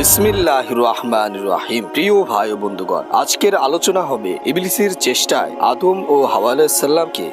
বিসমিল্লাহ রহমান রাহিম। প্রিয় ভাই ও বন্ধুগণ, আজকের আলোচনা হবে ইবলিসের চেষ্টায় আদম ও হাওয়া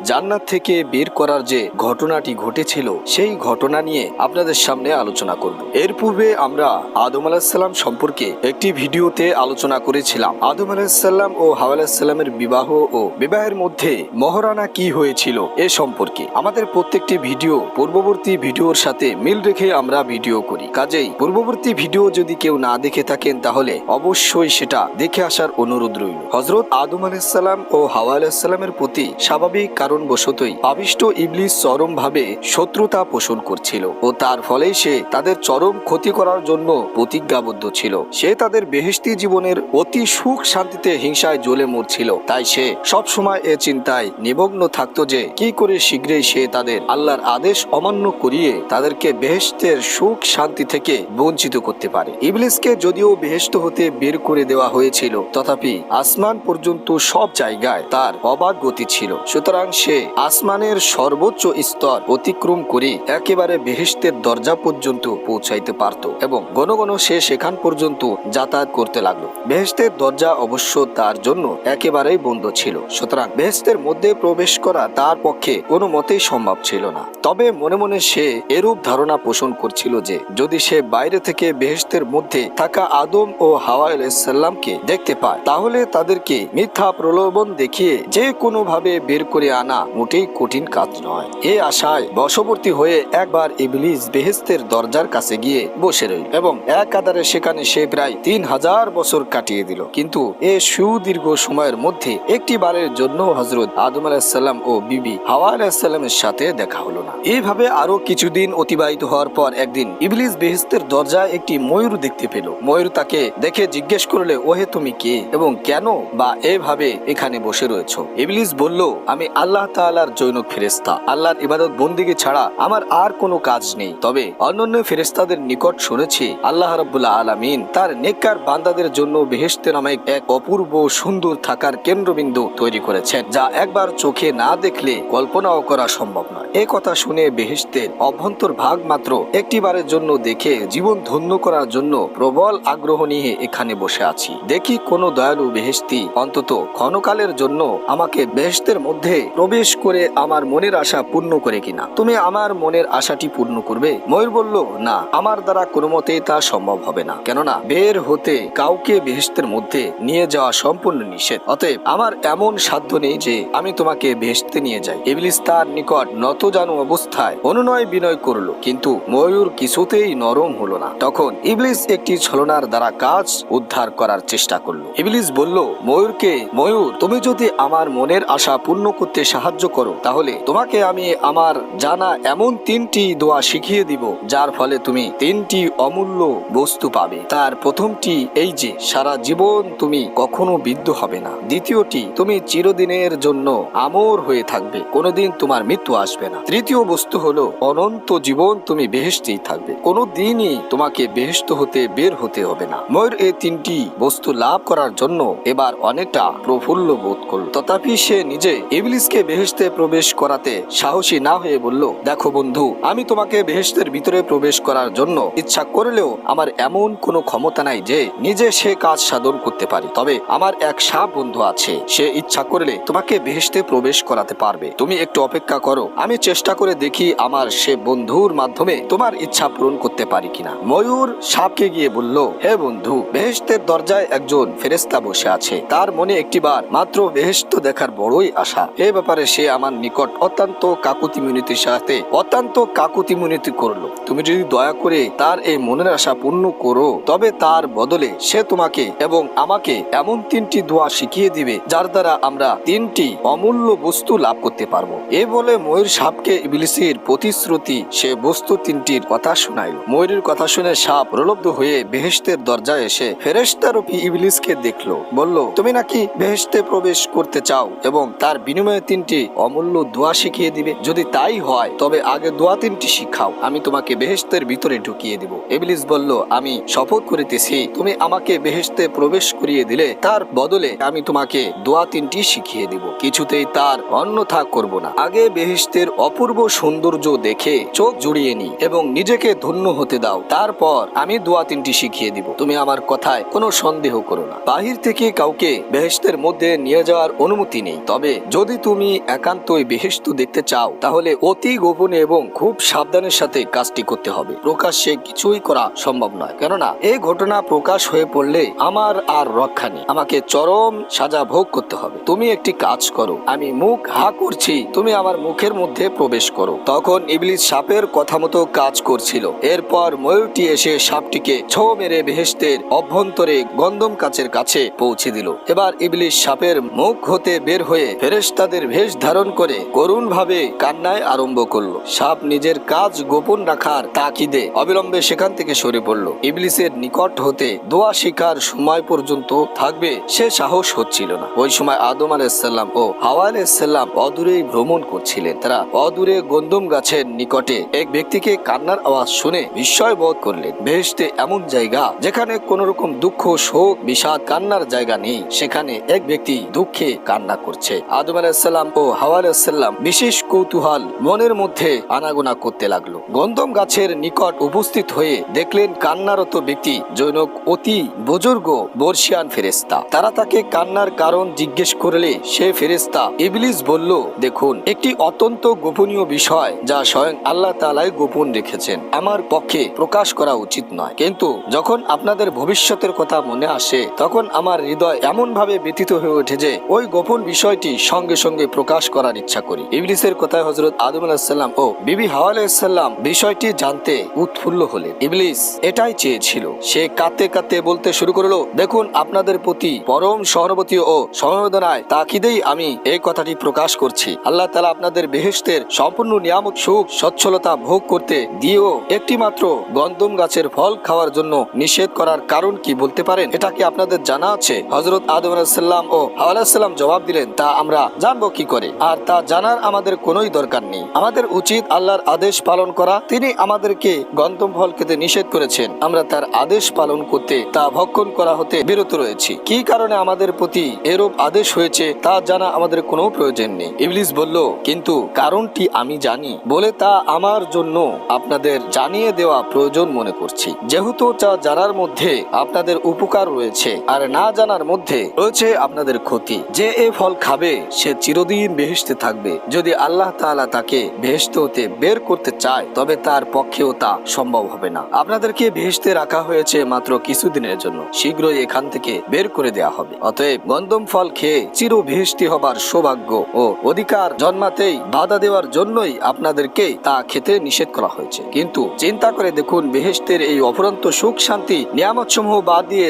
জান্নাত থেকে বের করার যে ঘটনাটি ঘটেছিল, সেই ঘটনা নিয়ে আপনাদের সামনে আলোচনা করব। এর পূর্বে আমরা আদম আলাহিসাল্লাম সম্পর্কে একটি ভিডিওতে আলোচনা করেছিলাম। আদম আলাহিসাল্লাম ও হাওয়া আলাহিসাল্লামের বিবাহ ও বিবাহের মধ্যে মহারানা কি হয়েছিল এ সম্পর্কে আমাদের প্রত্যেকটি ভিডিও পূর্ববর্তী ভিডিওর সাথে মিল রেখে আমরা ভিডিও করি। কাজেই পূর্ববর্তী ভিডিও যদি কেউ না দেখে থাকেন তাহলে অবশ্যই সেটা দেখে আসার অনুরোধ রইল। হজরত আদম আলাইসাল্লাম ও হাওয়া আলাইসাল্লামের প্রতি স্বাভাবিক কারণবশতই আবিষ্ট ইবলিস চরম ভাবে শত্রুতা পোষণ করছিল ও তার ফলেই সে তাদের চরম ক্ষতি করার জন্য প্রতিজ্ঞাবদ্ধ ছিল। সে তাদের বেহেশতি জীবনের অতি সুখ শান্তিতে হিংসায় জ্বলে মরছিল। তাই সে সব সময় এ চিন্তায় নিমগ্ন থাকতো যে কি করে শীঘ্রই সে তাদের আল্লাহর আদেশ অমান্য করিয়ে তাদেরকে বেহেশতের সুখ শান্তি থেকে বঞ্চিত করতে পারে। ইবলিসকে যদিও বেহেশত হতে বের করে দেওয়া হয়েছিল, তথাপি আসমান পর্যন্ত সব জায়গায় তার অবাধ গতি ছিল। সুতরাং সে আসমানের সর্বোচ্চ স্তর অতিক্রম করে একেবারে বেহেশতের দরজা পর্যন্ত পৌঁছাইতে পারত এবং ঘন ঘন সে সেখান পর্যন্ত যাতায়াত করতে লাগল। বেহেশতের দরজা অবশ্য তার জন্য একেবারেই বন্ধ ছিল। সুতরাং বেহেস্তের মধ্যে প্রবেশ করা তার পক্ষে কোনো মতেই সম্ভব ছিল না। তবে মনে মনে সে এরূপ ধারণা পোষণ করছিল যে, যদি সে বাইরে থেকে বেহেস্তের মধ্যে থাকা আদম ও হাওয়া আলাইসাল্লামকে দেখতে পায়। তাহলে তাদেরকে মিথ্যা প্রলোভন দেখিয়ে যে কোনো ভাবে বের করে আনা মোটেই কঠিন কাজ নয়। এ আশায় বশবর্তী হয়ে একবার ইবলিস বেহেস্তের দরজার কাছে গিয়ে বসে রইল এবং এক আদারে সেখানে সে প্রায় তিন হাজার বছর কাটিয়ে দিল। কিন্তু এ সুদীর্ঘ সময়ের মধ্যে একটি বারের জন্য হজরত আদম আলাহিসাল্লাম ও বিবি হাওয়া আলাহিসাল্লামের সাথে দেখা হলো না। এইভাবে আরও কিছুদিন অতিবাহিত হওয়ার পর একদিন ইবলিস বেহেস্তের দরজায় একটি ময়ূর দেখতে পেল। ময়ূর তাকে দেখে জিজ্ঞেস করলে, ওহে, তুমি কে এবং কেন বা এভাবে এখানে বসে রয়েছো? ইবলিস বলল, আমি আল্লাহ তাআলার জৈনক ফেরেস্তা আল্লাহর ইবাদত বন্দিকে ছাড়া আমার আর কোনো কাজ নেই। তবে অন্যান্য ফেরেস্তাদের নিকট শুনেছি, আল্লাহ রাব্বুল্লাহ আলামিন তার নেককার বান্দাদের জন্য বেহেশতে নামে এক অপূর্ব সুন্দর থাকার কেন্দ্রবিন্দু তৈরি করেছেন, যা একবার চোখে না দেখলে কল্পনাও করা সম্ভব নয়। এ কথা শুনে বেহেশতের অভ্যন্তর ভাগ মাত্র একটি বারের জন্য দেখে জীবন ধন্য করার জন্য প্রবল আগ্রহ নিয়ে এখানে বসে আছি। দেখি কোন দয়ালু বেহেশতি অন্তত ক্ষণকালের জন্য আমাকে বেহেশতের মধ্যে প্রবেশ করে আমার মনের আশা পূর্ণ করে কিনা। তুমি আমার মনের আশাটি পূর্ণ করবে? ময়ূর বলল, না, আমার দ্বারা কোনো মতেই তা সম্ভব হবে না। কেননা, বের হতে কাউকে বেহেশতের মধ্যে নিয়ে যাওয়া সম্পূর্ণ নিষেধ। অতএব আমার এমন সাধ্য নেই যে আমি তোমাকে বেহেশতে নিয়ে যাই। ইবলিস তার নিকট নত জানু অবস্থায় অনুনয় বিনয় করল, কিন্তু ময়ূর কিছুতেই নরম হলো না। তখন ইবলিস একটি ছলনার দ্বারা কাজ উদ্ধার করার চেষ্টা করল। ইবলিস বলল, ময়ূরকে, ময়ূর, তুমি যদি আমার মনের আশা পূর্ণ করতে সাহায্য করো, তাহলে তোমাকে আমি আমার জানা এমন তিনটি দোয়া শিখিয়ে দিব, যার ফলে তুমি তিনটি অমূল্য বস্তু পাবে। তার প্রথমটি এই যে, সারা জীবন তুমি কখনো বিদ্ধ হবে না। দ্বিতীয়টি, তুমি চিরদিনের জন্য আমর হয়ে থাকবে, কোনোদিন তোমার মৃত্যু আসবে না। তৃতীয় বস্তু হলো, অনন্ত জীবন তুমি বেহেস্তেই থাকবে। কোনো দিনই তোমাকে বেহেস্ত হতে বের হতে হবে না। ময়ূর এই তিনটি বস্তু লাভ করার জন্য এবার অনেকটা প্রফুল্ল বোধ করল। তথাপি সে নিজে ইবলিসকে বেহেস্তে প্রবেশ করাতে সাহসী না হয়ে বলল, দেখো বন্ধু, আমি তোমাকে বেহেস্তের ভিতরে প্রবেশ করার জন্য ইচ্ছা করলেও আমার এমন কোনো ক্ষমতা নাই যে নিজে সে কাজ সাধন করতে পারি। তবে আমার এক সাপ বন্ধু আছে, সে ইচ্ছা করলে তোমাকে বেহেস্তে প্রবেশ করাতে পারবে। তুমি একটু অপেক্ষা করো, আমি চেষ্টা করে দেখি আমার সে বন্ধুর মাধ্যমে তোমার ইচ্ছা পূরণ করতে পারি কিনা। ময়ূর সাপকে গিয়ে বলল, হে বন্ধু বেহেস্তের দরজায় একজন ফেরেস্তা বসে আছে। তার মনে একটিবার মাত্র বেহেস্ত দেখার বড়ই আশা। এ ব্যাপারে সে আমার নিকট অত্যন্ত কাকুতি মিনতির সাথে অত্যন্ত কাকুতি মিনতি করল। তুমি যদি দয়া করে তার এই মনের আশা পূর্ণ করো, তবে তার বদলে সে তোমাকে এবং আমাকে এমন তিনটি দোয়া শিখিয়ে দিবে, যার দ্বারা আমরা তিনটি অমূল্য বস্তু লাভ করতে পারব। এ বলে ময়ূর সাপকে ইবলিসের প্রতিশ্রুতি সে বস্তু তিনটির কথা শোনাইল। ময়ূরের কথা শুনে সাপ প্রলব্ধ হয়ে বেহেস্তের দরজায় এসে ফেরেস্তারূপী ইবলিসকে দেখল। বলল, তুমি নাকি বেহেস্তে প্রবেশ করতে চাও এবং তার বিনিময়ে তিনটি অমূল্য দোয়া শিখিয়ে দিবে? যদি তাই হয়, তবে আগে দোয়া তিনটি শিখাও। আমি তোমাকে বেহেস্তের ভিতরে ঢুকিয়ে দিব। ইবলিস বলল, আমি শপথ করিতেছি, তুমি আমাকে বেহেস্তে প্রবেশ করিয়ে দিলে, তার বদলে আমি তোমাকে দোয়া তিনটি শিখিয়ে দিব। কিছুতেই তার অন্যথা করব না। আগে বেহেস্তের অপূর্ব সৌন্দর্য দেখে চোখ জুড়িয়ে নি এবং নিজেকে ধন্য হতে দাও। তারপর আমি দোয়া তিনটি শিখিয়ে দিব। তুমি আমার কথায় কোনো সন্দেহ করো না। বাহির থেকে কাউকে বেহেশতের মধ্যে নিয়ে যাওয়ার অনুমতি নেই। তবে যদি তুমি একান্তই বেহেশত দেখতে চাও, তাহলে অতি গোপনে এবং খুব সাবধানের সাথে কাজটি করতে হবে। প্রকাশ্যে কিছুই করা সম্ভব নয়। কেননা এই ঘটনা প্রকাশ হয়ে পড়লে আমার আর রক্ষা নেই। আমাকে চরম সাজা ভোগ করতে হবে। তুমি একটি কাজ করো। আমি মুখ হা করছি। তুমি আমার মুখের মধ্যে প্রবেশ করো। তখন ইবলিস সাপের কথা মতো কাজ করছিল। এরপর ময়ূরটি এসে সাপটিকে ছো মেরে বেহেস্তের অভ্যন্তরে গন্ধম কাচের কাছে পৌঁছে দিল। এবার ইবলিস সাপের মুখ হতে বের হয়ে ফেরেশতাদের ভেষ ধারণ করে করুণ ভাবে কান্নায় আরম্ভ করল। সাপ নিজের কাজ গোপন রাখার তাকিদে অবিলম্বে সেখান থেকে সরে পড়ল। ইবলিসের নিকট হতে দোয়া শিকার সময় পর্যন্ত থাকবে সে সাহস হচ্ছিল না। ওই সময় আদম আলাইসাল্লাম ও হাওয়া আলাইসাল্লাম অদূরেই ভ্রমণ করছিলেন। তারা অদূরে গন্দম গাছের নিকটে এক ব্যক্তিকে কান্নার আওয়াজ শুনে বিস্ময় বোধ করলেন। বেহেশতে এমন জায়গা যেখানে কোন রকম দুঃখ, শোক, বিষাদ, কান্নার জায়গা নেই। সেখানে এক ব্যক্তি দুঃখে কান্না করছে। আদম আলাইসাল্লাম ও হাওয়া আলাইসাল্লাম বিশেষ কৌতূহল মনের মধ্যে আনাগোনা করতে লাগল। গন্ধম গাছের নিকট উপস্থিত হয়ে দেখলেন কান্নারত ব্যক্তি জৈনক অতি বুজুর্গ বর্ষিয়ান ফেরেস্তা তারা তাকে কান্নার কারণ জিজ্ঞেস করলে সে ফেরেস্তা ইবলিস বলল, দেখুন, একটি অত্যন্ত গোপনীয় বিষয় যা স্বয়ং আল্লাহ তালাই গোপন রেখেছেন। আমার পক্ষে প্রকাশ করা উচিত নয়। কিন্তু যখন আপনাদের ভবিষ্যতের কথা মনে আসে, তখন আমার হৃদয় এমন ভাবে ব্যতীত হয়ে ওঠে যে ওই গোপন বিষয়টি সঙ্গে সঙ্গে প্রকাশ করার ইচ্ছা করি। ইবলিসের কথায় হজরত আদম আলাহিসাল্লাম ও বিবি হাওয়া আলাহিসাল্লাম বিষয়টি জানতে উৎফুল্ল হলেন। ইবলিস এটাই চেয়েছিল। সে কাঁদতে কাঁদতে বলতে শুরু করল, দেখুন, আপনাদের প্রতি পরম সহানুভূতি ও সমবেদনায় তাকিদেই আমি এই কথাটি প্রকাশ করছি। আল্লাহ তালা আপনাদের বেহেস্তের সম্পূর্ণ নিয়ামত, সুখ, সচ্ছলতা ভোগ করতে দিয়েও একটি মাত্র গন্দম গাছের ফল খাওয়ার জন্য নিষেধ করার কারণ কি বলতে পারেন? এটা কি আপনাদের জানা আছে? হজরত আদম আলাহিসাল্লাম ও হাওয়ালাম জবাব দিলেন, তা আমরা জানব কি করে? আর তা জানার আমাদের কোনোই দরকার নেই। আমাদের উচিত আল্লাহর আদেশ পালন করা। তিনি আমাদেরকে গন্তম ফল খেতে নিষেধ করেছেন। আমরা তার আদেশ পালন করতে, তা ভক্ষণ করা হতে বিরত রয়েছি। কি কারণে আমাদের প্রতি এরূপ আদেশ হয়েছে, তা জানা আমাদের কোনো প্রয়োজন নেই। ইবলিস বলল, কিন্তু কারণটি আমি জানি। বলে তা আমার জন্য আপনাদের জানিয়ে দেওয়া প্রয়োজন মনে করছি। যেহেতু তা জানার মধ্যে আপনাদের উপকার রয়েছে আর না জানার মধ্যে রয়েছে আপনাদের ক্ষতি। যে এ ফল খাবে, সে চিরদিন বেহেশতে থাকবে। যদি আল্লাহ তাআলা তাকে বেহেশত হতে বের করতে চায়, তবে তার পক্ষেও তা সম্ভব হবে না। আপনাদেরকে বেহেশতে রাখা হয়েছে মাত্র কিছুদিনের জন্য। শীঘ্রই এখান থেকে বের করে দেয়া হবে। অতএব গন্ধম ফল খেয়ে চির বেহেশতি হবার সৌভাগ্য ও অধিকার জন্মাতেই বাধা দেওয়ার জন্যই আপনাদেরকে তা খেতে নিষেধ করা হয়েছে। কিন্তু চিন্তা করে দেখুন বেহেস্তের এই অফুরন্ত সুখ, শান্তি নিয়ামত সমূহ বাদ দিয়ে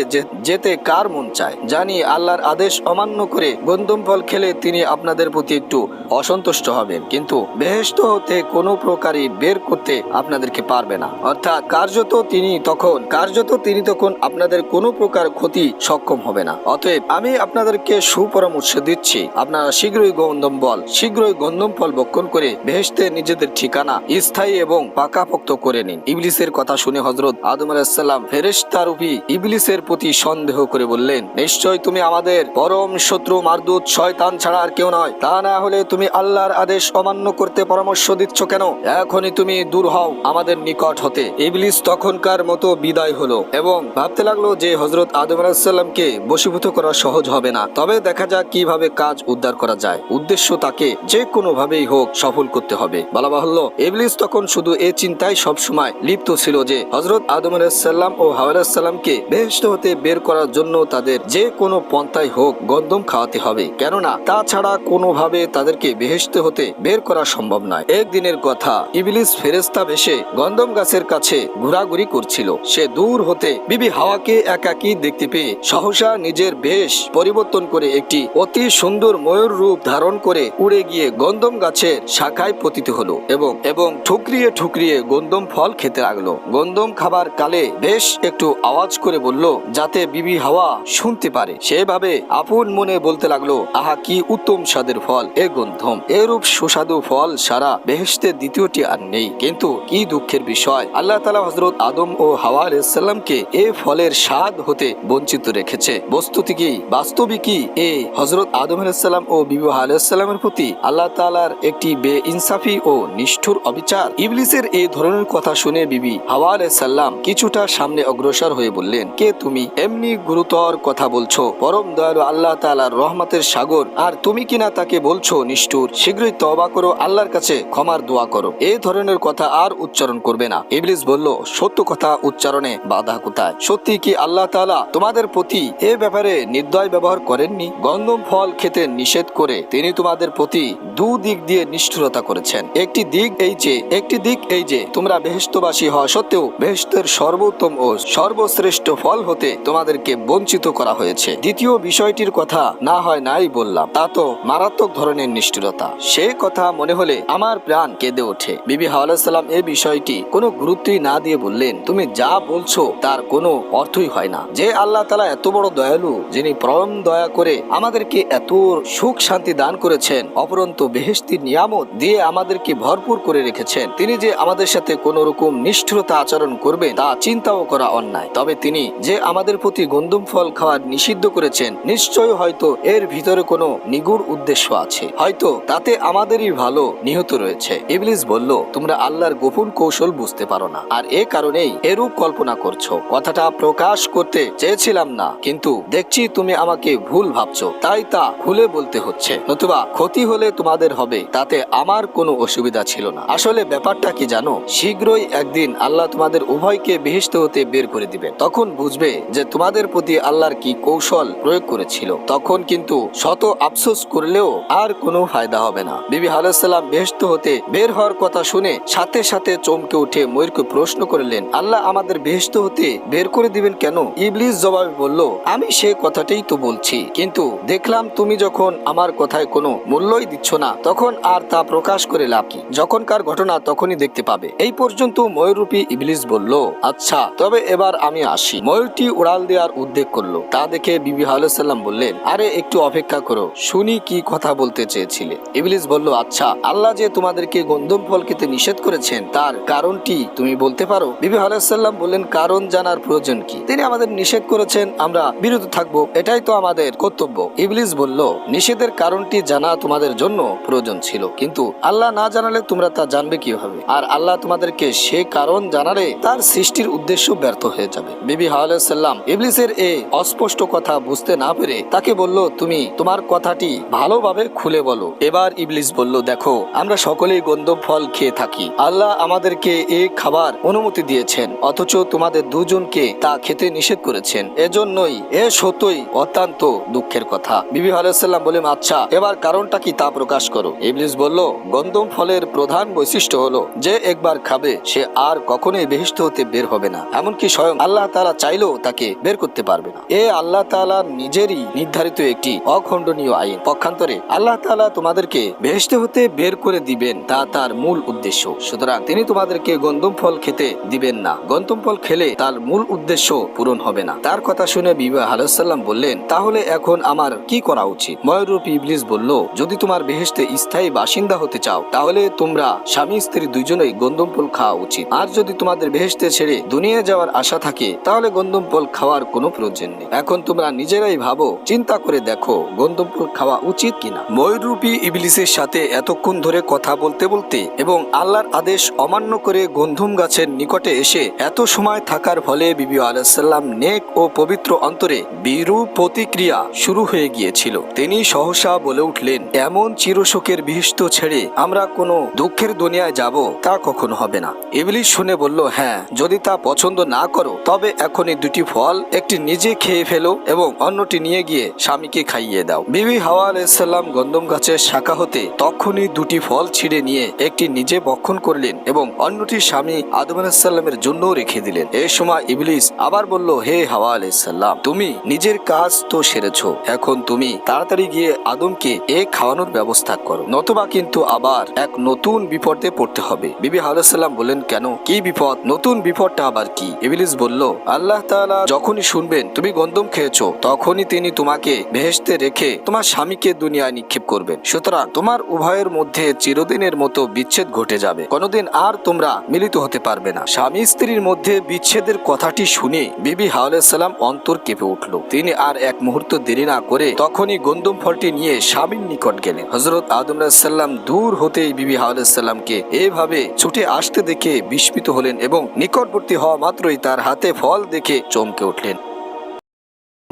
যেতে কার মন চায়? জানি আল্লাহর আদেশ অমান্য করে গন্ধম ফল খেলে তিনি আপনাদের প্রতি একটু অসন্তুষ্ট হবেন, কিন্তু বেহেশত হতে কোনো প্রকারই বের করতে আপনাদেরকে পারবে না। অর্থাৎ কার্যত তিনি তখন কার্যত তিনি তখন আপনাদের কোনো প্রকার ক্ষতি সক্ষম হবে না। অতএব আমি আপনাদেরকে সুপরামর্শ দিচ্ছি, আপনারা শীঘ্রই গন্ধম বল শীঘ্রই গন্ধম ফল বক্ষণ করে বেহেশতে নিজেদের ঠিকানা স্থায়ী এবং পাকাপোক্ত করে নিন। ইবলিসের কথা শুনে হজরত আদম আলাহিসাল্লাম ফেরেশতারূপী ইবলিসের প্রতি সন্দেহ করে বললেন, নিশ্চয় তুমি আমাদের পরম শত্রু, মারদুত, শয়তান ছাড়া আর কেউ নয়। তা না হলে তুমি আল্লাহর আদেশ অমান্য করতে পরামর্শ দিচ্ছ কেন? এখনই তুমি দূর হও আমাদের নিকট হতে। ইবলিস তখনকার মতো বিদায় হলো এবং ভাবতে লাগল যে হজরত আদম আলাহিসাল্লামকে বশীভূত করা সহজ হবে না। তবে দেখা যাক কীভাবে কাজ উদ্ধার করা যায়। উদ্দেশ্য তাকে যে কোনো ভাবেই হোক সফল করতে হবে। বলা বাহুল্য, ইবলিস তখন শুধু এ চিন্তায় সবসময় লিপ্ত ছিল যে হজরত আদম আলাহিসাল্লাম ও হাওয়া আলাহিসাল্লামকে বেহেশত হতে বের করার জন্য তাদের যে কোনো পন্থায় হোক গন্দম খাওয়াতে হবে। কেননা তাছাড়া কোনোভাবে তাদেরকে বেহেশত হতে বের করা সম্ভব নয়। একদিনের কথা, ইবলিস ফেরেস্তা ভেসে গন্দম গাছের কাছে ঘোরাঘুরি করছিল। সে দূর হতে বিবি হাওয়াকে একাকী দেখতে পেয়ে সহসা নিজের বেশ পরিবর্তন করে একটি অতি সুন্দর ময়ূর রূপ ধারণ করে উড়ে গিয়ে গন্দম গাছের শাখায় পতিত হলো এবং এবং ঠুকরিয়ে ঠুকরিয়ে গন্দম ফল খেতে লাগল। গন্দম খাবার কালে বেশ একটু আওয়াজ করে বলল, যাতে বিবি হাওয়া শুনতে পারে। সেভাবে আপন মনে বলতে লাগল, আহা, কি উত্তম স্বাদের ফল, এ গন্ধম। এরূপ সুস্বাদু ফল সারা বেহেশতের দ্বিতীয়টি আর নেই। কিন্তু কি দুঃখের বিষয়, আল্লাহ তালা হজরত আদম ও হাওয়া আলাইসাল্লামকে এ ফলের স্বাদ হতে বঞ্চিত রেখেছে। বস্তুতি কি বাস্তবিকই এ হজরত আদম আলাইসাল্লাম ও বিবাহ আলাইসাল্লামের প্রতি আল্লাহ তালার একটি বে ইনসাফি ও নিষ্ঠুর অবিচার? ইবলিসের এই ধরনের কথা শুনে বিবি হাওয়া আলাইসাল্লাম কিছু কিছুটা সামনে অগ্রসর হয়ে বললেন, কে তুমি? এমনি গুরুতর কথা বলছো। পরম দয়ালু আল্লাহ তাআলার রহমতের সাগর। আর তুমি কিনা তাকে বলছো? নিষ্ঠুর। শীঘ্রই তওবা করো, আল্লাহর কাছে ক্ষমার দোয়া করো। এই ধরনের কথা আর উচ্চারণ করবে না। ইবলিস বলল, সত্য কথা উচ্চারণে বাধা কোথায়? সত্যি কি আল্লাহ তাআলা তোমাদের প্রতি এ ব্যাপারে নির্দয় ব্যবহার করেননি? গন্ধম ফল খেতে নিষেধ করে তিনি তোমাদের প্রতি দু দিক দিয়ে নিষ্ঠুরতা করেছেন। একটি দিক এই যে, একটি দিক এই যে। তোমরা বেহেস্তবাসী হওয়া সত্ত্বেও বেহেস্তের সর্বোত্তম ও সর্বশ্রেষ্ঠ ফল হতে তোমাদেরকে বঞ্চিত করা হয়েছে। দ্বিতীয় বিষয়টির কথা না হয় নাই বললাম। তা তো মারাত্মক ধরনের নিষ্ঠুরতা। সে কথা মনে হলে আমার প্রাণ কেঁদে ওঠে। বিবি হাওয়ালাম এই বিষয়টি কোনো গুরুত্বই না দিয়ে বললেন, তুমি যা বলছো তার কোনো অর্থই হয় না। যে আল্লাহ তালা এত বড় দয়ালু, যিনি পরম দয়া করে আমাদেরকে এত সুখ শান্তি দান করেছেন, অপরন্ত বেহেস্তির নিয়ামত দিয়ে আমাদেরকে ভরপুর করে রেখেছেন, তিনি যে আমাদের সাথে কোন রকম নিষ্ঠুরতা আচরণ করবেন, তা চিন্তাও করা অন্যায়। তবে তিনি যে আমাদের প্রতি গন্দম ফল খাওয়ার নিষিদ্ধ করেছেন নিশ্চয় হয়তো এর ভিতরে কোনো নিগুড় উদ্দেশ্য আছে। হয়তো তাতে আমাদেরই ভালো নিহত রয়েছে। ইবলিস বলল, তোমরা আল্লাহর গোপন কৌশল বুঝতে পারো না। আর এ কারণেই এরূপ কল্পনা করছ। কথাটা প্রকাশ করতে চেয়েছিলাম না, কিন্তু দেখছি তুমি আমাকে ভুল ভাবছ। তাই তা খুলে বলতে হচ্ছে। নতুবা ক্ষতি হলে তোমাদের হবে। তাতে আমার কোনো অসুবিধা ছিল না। আসলে ব্যাপারটা কি জানো? শীঘ্রই একদিন আল্লাহ তোমাদের উভয়কে বেহেস্ত হতে বের করে দিবেন তখন বুঝবে যে তোমাদের প্রতি আল্লাহর কি কৌশল প্রয়োগ করেছিল। তখন কিন্তু শত আফসোস করলেও আর কোনো ফায়দা হবে না। বিবি আলাইসাল্লাম বেহেস্ত হতে বের হওয়ার কথা শুনে সাথে সাথে চমকে উঠে ময়ূরকে প্রশ্ন করলেন, আল্লাহ আমাদের বেহেস্ত হতে বের করে দিবেন কেন? ইবলিস জবাবে বলল, আমি সে কথাটাই তো বলছি, কিন্তু দেখলাম তুমি যখন আমার কথায় কোনো মূল্যই দিচ্ছ না, তখন আর তা প্রকাশ করে লাভ কি? যখনকার ঘটনা তখনই দেখতে পাবে। এই পর্যন্ত ময়ূরূপী ইবলিস বলল আচ্ছা তবে এবার আমি আসি। ময়ূরটি উড়াল দেওয়ার উদ্যোগ করল। তা দেখে বিবি সাল্লাম বললেন, আরে, একটু অপেক্ষা করো। শুনি কি কথা বলতে চেয়েছিলে। ইবলিস বলল আচ্ছা আল্লাহ যে তোমাদেরকে গন্ধম ফল খেতে নিষেধ করেছেন, তার কারণটি তুমি বলতে পারো? বিবি সাল্লাম বললেন, কারণ জানার প্রয়োজন কি? তিনি আমাদের নিষেধ করেছেন, আমরা বিরত থাকব, এটাই তো আমাদের কর্তব্য। ইবলিস বলল, নিষেধের কারণটি জানা তোমাদের জন্য প্রয়োজন ছিল, কিন্তু আল্লাহ না জানালে তোমরা তা জানবে কীভাবে? আর আল্লাহ তোমাদেরকে সে কারণ জানালে তার সৃষ্টির উদ্দেশ্য ব্যর্থ হয়ে যাবে। বিবি সাল্লাম ইবলিসের এ অস্পষ্ট কথা বুঝতে না পেরে তাকে বলল, তুমি তোমার কথাটি ভালোভাবে খুলে বলো। এবার ইবলিস বলল, দেখো, আমরা সকলেই গন্ধম ফল খেয়ে থাকি। আল্লাহ আমাদেরকে এ খাবার অনুমতি দিয়েছেন, অথচ তোমাদের দুজনকে তা খেতে নিষেধ করেছেন। এজন্যই এ সত্যই অত্যন্ত দুঃখের কথা। বিবি আলাইসাল্লাম বলে আচ্ছা এবার কারণটা কি তা প্রকাশ করো। ইবলিস বলল গন্ধম ফলের প্রধান বৈশিষ্ট্য হলো, যে একবার খাবে, সে আর কখনোই বেহিষ্ট হতে বের হবে না। এমনকি স্বয়ং আল্লাহ তাআলা চাইলেও তাকে বের করতে পারবে না। এ আল্লাহ তাআলার নিজেরই নির্ধারিত একটি অখণ্ডনীয় আইন। পক্ষান্তরে আল্লাহ তাআলা তোমাদেরকে বেহেশতে হতে বের করে দিবেন, তা তার মূল উদ্দেশ্য। সুতরাং তিনি তোমাদেরকে গন্ধম ফল খেতে দিবেন না। গন্ধম ফল খেলে তার মূল উদ্দেশ্য পূরণ হবে না। তার কথা শুনে বিবাহ আলাইসাল্লাম বললেন, তাহলে এখন আমার কি করা উচিত? ময়ূরূপ ইবলিস বলল, যদি তোমার বেহেশতে স্থায়ী বাসিন্দা হতে চাও, তাহলে তোমরা স্বামী স্ত্রী দুইজনেই গন্ধম ফল খাওয়া উচিত। আর যদি তোমাদের বেহেশতে ছেড়ে দুনিয়া যাওয়ার আশা থাকে, তাহলে গন্ধম ফল খাওয়ার কোনো প্রয়োজন নেই। এখন তোমরা নিজেরাই ভাবো, চিন্তা করে দেখো গন্ধম ফল খাওয়া উচিত কিনা। ময়ূরূপী ইবলিসের সাথে এতক্ষণ ধরে কথা বলতে বলতে এবং আল্লাহর আদেশ অমান্য করে গন্ধম গাছের নিকটে এসে এত সময় থাকার ফলে বিবি আলাইসাল্লাম নেক ও পবিত্র অন্তরে বিরূপ প্রতিক্রিয়া শুরু হয়ে গিয়েছিল। তিনি সহসা বলে উঠলেন, এমন চিরশোকের বিহিষ্ট ছেড়ে আমরা কোনো দুঃখের দুনিয়ায় যাব তা কখনো হবে না। ইবলিস শুনে বলল হ্যাঁ যদি তা পছন্দ না করো, তবে এখনই দুটি ফল, একটি নিজে খেয়ে ফেলো এবং অন্যটি নিয়ে গিয়ে স্বামীকে খাইয়ে দাও। বিবি হাওয়া আলাইসাল্লাম গন্ধম গাছের শাখা হতে তখনই দুটি ফল ছিঁড়ে নিয়ে একটি নিজে বক্ষণ করলেন এবং অন্যটি স্বামী আদম আলাহিসাল্লামের জন্য রেখে দিলেন। এই সময় ইবলিস আবার বলল, হে হাওয়া আলাইসাল্লাম তুমি নিজের কাজ তো সেরেছ, এখন তুমি তাড়াতাড়ি গিয়ে আদমকে এ খাওয়ানোর ব্যবস্থা করো। নতুবা কিন্তু আবার এক নতুন বিপদে পড়তে হবে। বিবি আলাইসাল্লাম বললেন, কেন? কি বিপদ? নতুন বিপদটা আবার কি? ইবলিস বলল, আল্লাহ তাআলা যখনই শুনবেন তুমি গন্ধম খেয়েছো, তখনই তিনি তোমাকে বেহেশতে রেখে তোমার স্বামীকে দুনিয়ায় নিক্ষেপ করবেন। সুতরাং তোমার উভয়ের মধ্যে চিরদিনের মতো বিচ্ছেদ ঘটে যাবে। কোনোদিন আর তোমরা মিলিত হতে পারবে না। স্বামী স্ত্রীর মধ্যে বিচ্ছেদের কথাটি শুনে বিবি হাওলাইসাল্লাম অন্তর কেঁপে উঠল। তিনি আর এক মুহূর্ত দেরি না করে তখনই গন্ধম ফলটি নিয়ে স্বামীর নিকট গেলেন। হজরত আদম সাল্লাম দূর হতেই বিবি হাওলাইসাল্লামকে এভাবে ছুটে আসতে দেখে বিস্মিত হলেন এবং নিকটবর্তী হওয়া মাত্রই তার হাতে ফল দেখে চমকে উঠলেন।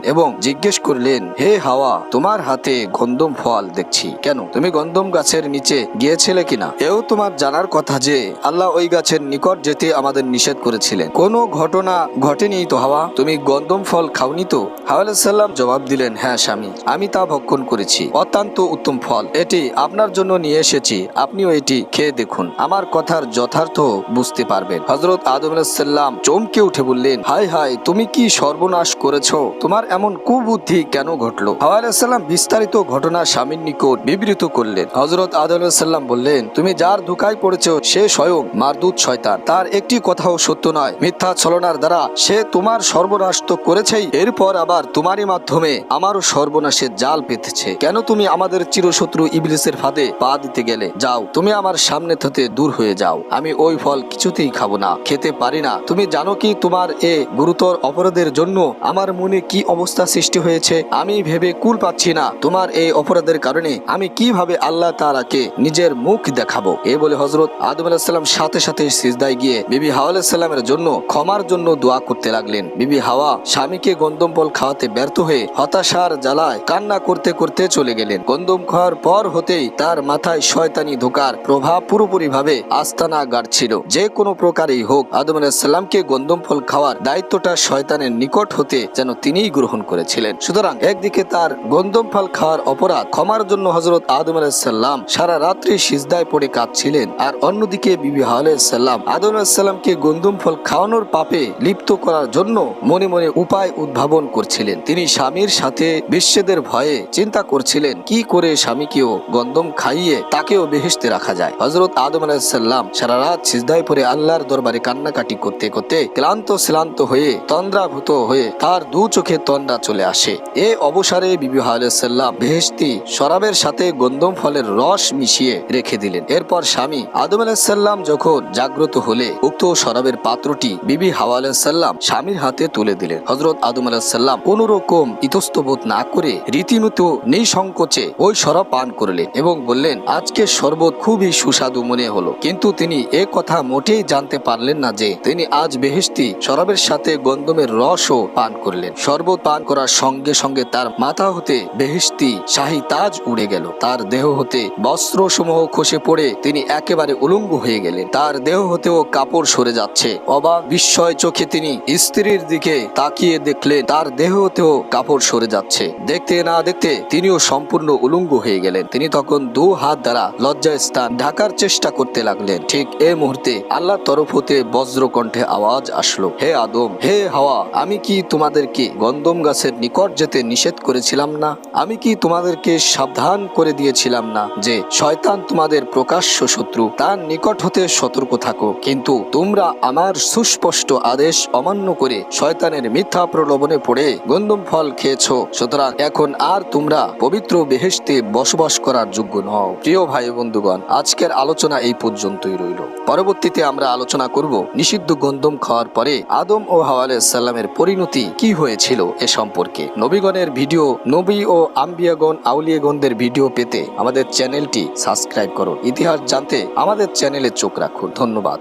এবং জিজ্ঞেস করলেন, হে হাওয়া, তোমার হাতে গন্ধম ফল দেখছি। কেন? তুমি গন্ধম গাছের নিচে গিয়েছিলে কিনা? এও তোমার জানার কথা যে, আল্লাহ ওই গাছের নিকট যেতে আমাদের নিষেধ করেছিলেন। কোনো ঘটনা ঘটেনি তো হাওয়া? তুমি গন্ধম ফল খাওনি তো? হাওয়া সাল্লাম জবাব দিলেন হ্যাঁ স্বামী, আমি তা ভক্ষণ করেছি। অত্যন্ত উত্তম ফল। এটি আপনার জন্য নিয়ে এসেছি। আপনিও এটি খেয়ে দেখুন। আমার কথার যথার্থ বুঝতে পারবেন। হজরত আদম সাল্লাম চমকে উঠে বললেন হাই হাই তুমি কি সর্বনাশ করেছ? তোমার এমন কুবুদ্ধি কেন ঘটলো? হাওয়া বিস্তারিত ঘটনা স্বামীর নিকট বিবৃত করলেন। হজরত আদম সাল্লাম বললেন, তুমি যার ধোকায় পড়েছ, সে স্বয়ং মারদুত শয়তান। তার একটি কথাও সত্য নয়। মিথ্যা ছলনার দ্বারা সে তোমার সর্বনাশ তো করেছেই। এরপর আবার তোমারই মাধ্যমে আমারও সর্বনাশের জাল পেতেছে। কেন তুমি আমাদের চিরশত্রু ইবলিসের ফাঁদে পা দিতে গেলে? যাও, তুমি আমার সামনে থেকে দূর হয়ে যাও। আমি ওই ফল কিছুতেই খাব না, খেতে পারি না। তুমি জানো কি তোমার এ গুরুতর অপরাধের জন্য আমার মনে কি অবস্থা সৃষ্টি হয়েছে, আমি ভেবে কুল পাচ্ছি না। তোমার এই অপরাধের কারণে আমি কীভাবে আল্লাহ তাআলাকে নিজের মুখ দেখাবো? এ বলে হজরত আদম আলাহিসাল্লাম সাথে সাথে সিজদায় গিয়ে বিবি হাওয়া আলাহিসাল্লামের জন্য ক্ষমার জন্য দোয়া করতে লাগলেন। বিবি হাওয়া স্বামীকে গন্দম ফল খাওয়াতে ব্যর্থ হয়ে হতাশার জ্বালায় কান্না করতে করতে চলে গেলেন। গন্দম খাওয়ার পর হতেই তার মাথায় শয়তানি ধোকার প্রভাব পুরোপুরি ভাবে আস্তানা গাড়ছিল যে কোনো প্রকারেই হোক, আদম আলাহিসাল্লামকে গন্দম ফল খাওয়ার দায়িত্বটা শয়তানের নিকট হতে যেন তিনিই গ্রহণ করেছিলেন। সুতরাং একদিকে তার গন্দম ফল খাওয়ার অপরাধ ক্ষমার জন্য হজরত আদম আলাহিসাল্লাম সারা রাত্রি সিজদায় পড়ে কাঁদছিলেন, আর অন্যদিকে বিবি আলাইসাল্লাম আদম আলাহিসাল্লামকে গন্দম ফল খাওয়ানোর পাপে লিপ্ত করার জন্য মনে মনে উপায় উদ্ভাবন করছিলেন। তিনি স্বামীর সাথে বিচ্ছেদের ভয়ে চিন্তা করছিলেন, কি করে স্বামীকেও গন্দম খাইয়ে তাকেও বেহেশতে রাখা যায়? হজরত আদম আলাহিসাল্লাম সারা রাত সিজদায় পরে আল্লাহর দরবারে কান্নাকাটি করতে করতে ক্লান্ত শ্লান্ত হয়ে, তন্দ্রাভূত হয়ে তার দু চোখে তন্দ্রা চলে আসে। এ অবসরে বিবি আলাইসাল্লাম বেহেশতি শরাবের সাথে গন্দম ফলের রস মিশিয়ে রেখে দিলেন। এরপর স্বামী আদম আলাহিসাল্লাম যখন জাগ্রত হলে উক্ত শরাবের পাত্রটি বিবি হাওয়া আলাহিসাল্লাম স্বামীর হাতে তুলে দিলেন। হজরত আদম আলাহিসাল্লাম কোন রকম ইতস্তবোধ না করে রীতিমতো নিঃসংকোচে ওই শরাব পান করলেন এবং বললেন, আজকে শরবত খুবই সুস্বাদু মনে হলো। কিন্তু তিনি এ কথা মোটেই জানতে পারলেন না যে তিনি আজ বেহেশতি শরাবের সাথে গন্দমের রসও পান করলেন। শরবত পান করার সঙ্গে সঙ্গে তার মাথা হতে বেহেশতি শাহী তাজ উড়ে গেল। তার দেহ হতে বস্ত্র সমূহ খসে পড়ে তিনি একেবারে উলঙ্গ হয়ে গেলেন। তার দেহ হতেও কাপড় সরে যাচ্ছে। অবাক বিস্ময় চোখে তিনি স্ত্রীর দিকে তাকিয়ে দেখলেন, তার দেহ হতেও কাপড় সরে যাচ্ছে। দেখতে না দেখতে তিনিও সম্পূর্ণ উলঙ্গ হয়ে গেলেন। তিনি তখন দু হাত দ্বারা লজ্জা স্থান ঢাকার চেষ্টা করতে লাগলেন। ঠিক এ মুহূর্তে আল্লাহ তরফ হতে বজ্র কণ্ঠে আওয়াজ আসলো, হে আদম, হে হাওয়া, আমি কি তোমাদেরকে গন্দম গাছের নিকট যেতে নিষেধ করেছিলাম না। আমি কি তোমাদেরকে সাবধান করে দিয়েছিলাম না যে শয়তান তোমাদের প্রকাশ্য শত্রু, তার নিকট হতে সতর্ক থাকো। কিন্তু তোমরা আমার সুস্পষ্ট আদেশ অমান্য করে শয়তানের মিথ্যা প্রলোভনে পড়ে গন্দম ফল খেয়েছো। সুতরাং এখন আর তোমরা পবিত্র বেহেশতে বসবাস করার যোগ্য নও। প্রিয় ভাই বন্ধুগণ, আজকের আলোচনা এই পর্যন্তই রইল। পরবর্তীতে আমরা আলোচনা করব নিষিদ্ধ গন্দম খাওয়ার পরে আদম ও হাওয়া সাল্লামের পরিণতি কি হয়েছিল এ সম্পর্কে। নবীগণের ভিডিও, নবী ও আম্বিয়াগণ, আউলিয়াগণদের ভিডিও পেতে আমাদের চ্যানেলটি সাবস্ক্রাইব করুন। ইতিহাস জানতে আমাদের চ্যানেলে চোখ রাখুন। ধন্যবাদ।